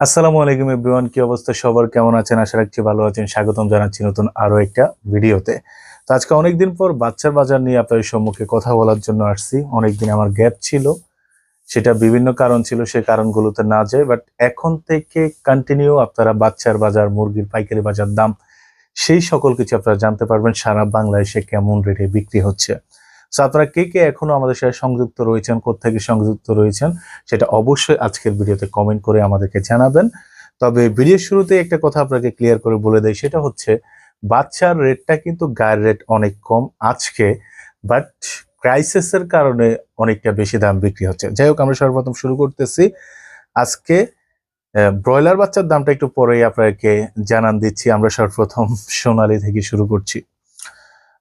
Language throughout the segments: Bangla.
আসসালামু আলাইকুম এভরিওয়ান, কি অবস্থা? সবার কেমন আছেন? আশা রাখছি ভালো আছেন। স্বাগতম জানাচ্ছি নতুন আরও একটা ভিডিওতে। তো আজকে অনেকদিন পর বাচ্চার বাজার নিয়ে আপনাদের সম্মুখে কথা বলার জন্য আসছি। অনেকদিন আমার গ্যাপ ছিল। সেটা বিভিন্ন কারণ ছিল সেই কারণগুলোতে না যায়। বাট এখন থেকে কন্টিনিউ আপনারা বাচ্চার বাজার, মুরগির পাইকারি বাজার দাম, সেই সকল কিছু আপনারা জানতে পারবেন। সারা বাংলাদেশে কেমন রেটে বিক্রি হচ্ছে। আপনারা কে কে এখনও আমাদের সাথে সংযুক্ত রয়েছেন কোথেকে সংযুক্ত রয়েছেন, সেটা অবশ্যই আজকের ভিডিওতে কমেন্ট করে আমাদেরকে জানাবেন। তবে ভিডিওর শুরুতে একটা কথা আপনাকে ক্লিয়ার করে বলে দেয় সেটা হচ্ছে বাচ্চার রেটটা কিন্তু গায়ের রেট অনেক কম আজকে বাট ক্রাইসিসের কারণে অনেকটা বেশি দাম বিক্রি হচ্ছে। যাই হোক, আমরা সর্বপ্রথম শুরু করতেছি। আজকে ব্রয়লার বাচ্চার দামটা একটু পরেই আপনাকে জানান দিচ্ছি। আমরা সর্বপ্রথম সোনালি থেকে শুরু করছি।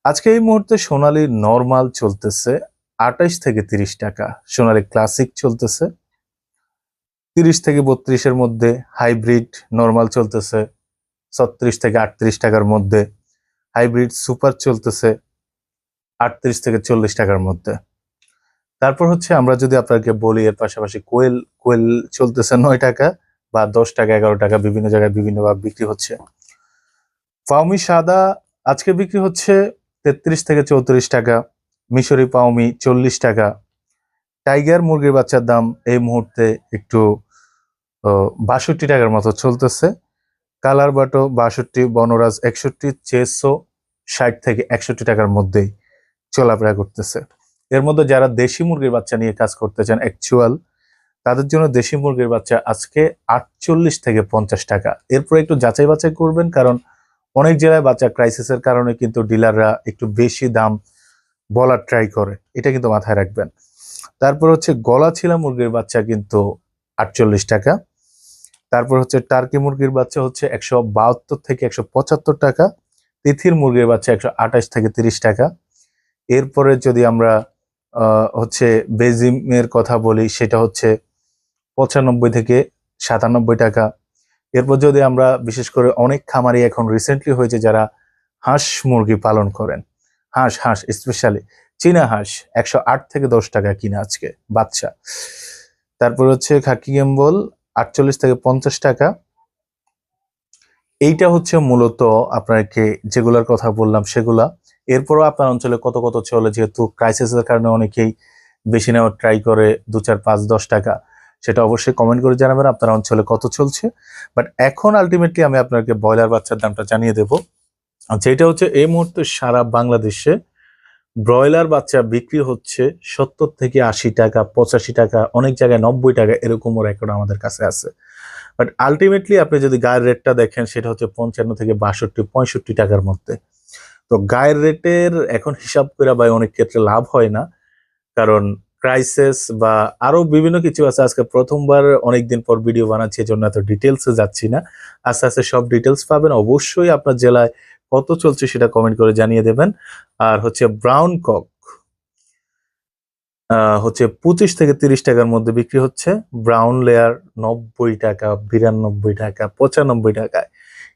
আজকে এই মুহূর্তে সোনালি নর্মাল চলতেছে আঠাইশ থেকে তিরিশ টাকা। সোনালি ক্লাসিক চলতেছে তিরিশ থেকে বত্রিশের মধ্যে হাইব্রিড নর্মাল চলতেছে ছত্রিশ থেকে আটত্রিশ টাকার মধ্যে হাইব্রিড সুপার চলতেছে আটত্রিশ থেকে চল্লিশ টাকার মধ্যে। তারপর হচ্ছে আমরা যদি আপনাকে বলি এর পাশাপাশি কোয়েল কোয়েল চলতেছে নয় টাকা বা দশ টাকা, এগারো টাকা, বিভিন্ন জায়গায় বিভিন্নভাবে বিক্রি হচ্ছে। ফাউমি সাদা আজকে বিক্রি হচ্ছে তেত্রিশ থেকে চৌত্রিশ টাকা, মিশরি পাউমি চল্লিশ টাকা। টাইগার মুরগির বাচ্চার দাম এই মুহূর্তে একটু বাষট্টি টাকার মতো চলতেছে। কালার বাটো বাষট্টি, বনরাজ একষট্টি, চেসো ষাট থেকে একষট্টি টাকার মধ্যেই চলাফেরা করতেছে। এর মধ্যে যারা দেশি মুরগির বাচ্চা নিয়ে কাজ করতে চান অ্যাকচুয়াল তাদের জন্য দেশি মুরগির বাচ্চা আজকে আটচল্লিশ থেকে পঞ্চাশ টাকা। এরপর একটু যাচাই বাছাই করবেন, কারণ অনেক জেলায় বাচ্চা ক্রাইসিসের কারণে কিন্তু ডিলাররা একটু বেশি দাম বলার ট্রাই করে। এটা কিন্তু মাথায় রাখবেন। তারপর হচ্ছে গলা ছিলা মুরগির বাচ্চা কিন্তু আটচল্লিশ টাকা। তারপর হচ্ছে টার্কি মুরগির বাচ্চা হচ্ছে একশো বাহাত্তর থেকে একশো পঁচাত্তর টাকা। তিথির মুরগির বাচ্চা একশো আঠাশ থেকে তিরিশ টাকা। এরপরে যদি আমরা হচ্ছে বেজিমের কথা বলি, সেটা হচ্ছে পঁচানব্বই থেকে সাতানব্বই টাকা। এরপর যদি আমরা বিশেষ করে অনেক খামারি এখন রিসেন্টলি হয়েছে যারা হাঁস মুরগি পালন করেন। হাঁস হাঁস স্পেশালি চীনা হাঁস, একশো আট থেকে দশ টাকা কিনা আজকে, বাচ্চা। তারপর হচ্ছে খাকি গেম্বল, আটচল্লিশ থেকে পঞ্চাশ টাকা। এইটা হচ্ছে মূলত আপনাকে যেগুলোর কথা বললাম সেগুলা। এরপরও আপনার অঞ্চলে কত কত চলে, যেহেতু ক্রাইসিসের কারণে অনেকেই বেশি নেওয়ার ট্রাই করে, দু, চার, পাঁচ, দশ টাকা। সেটা অবশ্যই কমেন্ট করে জানাবেন, আপনার অঞ্চলে কত চলছে। বাট এখন আলটিমেটলি আমি আপনাকে ব্রয়লার বাচ্চার দামটা জানিয়ে দেব। যেটা হচ্ছে এই মুহূর্তে সারা বাংলাদেশে ব্রয়লার বাচ্চা বিক্রি হচ্ছে সত্তর থেকে আশি টাকা, পঁচাশি টাকা, অনেক জায়গায় নব্বই টাকা এরকমও রেকর্ড আমাদের কাছে আছে। বাট আলটিমেটলি আপনি যদি গায়ের রেটটা দেখেন, সেটা হচ্ছে পঞ্চান্ন থেকে বাষট্টি, পঁয়ষট্টি টাকার মধ্যে। তো গায়ের রেটের এখন হিসাব করে বা অনেক ক্ষেত্রে লাভ হয় না, কারণ ক্রাইসিস বা আরও বিভিন্ন কিছু আছে। আজকে প্রথমবার অনেকদিন পর ভিডিও বানাচ্ছি, এজন্য এত ডিটেলসে যাচ্ছি না। আস্তে আস্তে সব ডিটেলস পাবেন। অবশ্যই আপনার জেলায় কত চলছে সেটা কমেন্ট করে জানিয়ে দেবেন। আর হচ্ছে ব্রাউন কক হচ্ছে পঁচিশ থেকে তিরিশ টাকার মধ্যে বিক্রি হচ্ছে। ব্রাউন লেয়ার নব্বই টাকা, বিরানব্বই টাকা, পঁচানব্বই টাকায়।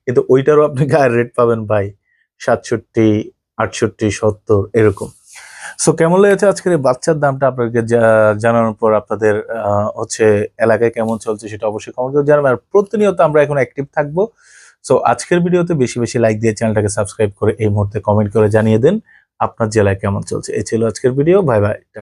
কিন্তু ওইটারও আপনি গায়ের রেট পাবেন ভাই সাতষট্টি, আটষট্টি, সত্তর, এরকম। সো কেমন লেগেছে আজকের এই বাচ্চার দামটা আপনাকে জানানোর পর আপনাদের হচ্ছে এলাকায় কেমন চলছে সেটা অবশ্যই কমেন্ট করে জানাবেন। আর প্রতিনিয়ত আমরা এখন অ্যাক্টিভ থাকব। সো আজকের ভিডিওতে বেশি বেশি লাইক দিয়ে চ্যানেলটাকে সাবস্ক্রাইব করে এই মুহূর্তে কমেন্ট করে জানিয়ে দেন আপনার জেলায় কেমন চলছে। এই ছিল আজকের ভিডিও বাই বাই